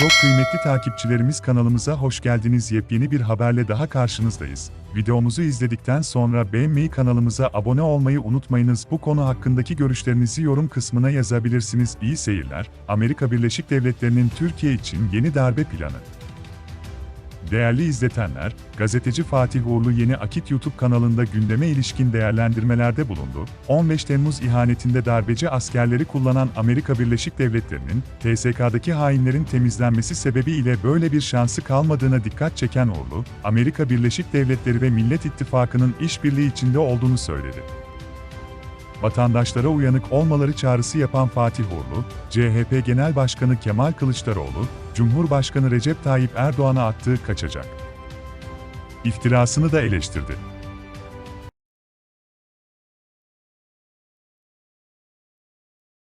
Çok kıymetli takipçilerimiz kanalımıza hoş geldiniz. Yepyeni bir haberle daha karşınızdayız. Videomuzu izledikten sonra beğenmeyi kanalımıza abone olmayı unutmayınız. Bu konu hakkındaki görüşlerinizi yorum kısmına yazabilirsiniz. İyi seyirler. Amerika Birleşik Devletleri'nin Türkiye için yeni darbe planı. Değerli izletenler, gazeteci Fatih Uğurlu Yeni Akit YouTube kanalında gündeme ilişkin değerlendirmelerde bulundu. 15 Temmuz ihanetinde darbeci askerleri kullanan Amerika Birleşik Devletleri'nin, TSK'daki hainlerin temizlenmesi sebebiyle böyle bir şansı kalmadığına dikkat çeken Uğurlu, Amerika Birleşik Devletleri ve Millet İttifakı'nın işbirliği içinde olduğunu söyledi vatandaşlara uyanık olmaları çağrısı yapan Fatih Uğurlu, CHP Genel Başkanı Kemal Kılıçdaroğlu, Cumhurbaşkanı Recep Tayyip Erdoğan'a attığı kaçacak iftirasını da eleştirdi.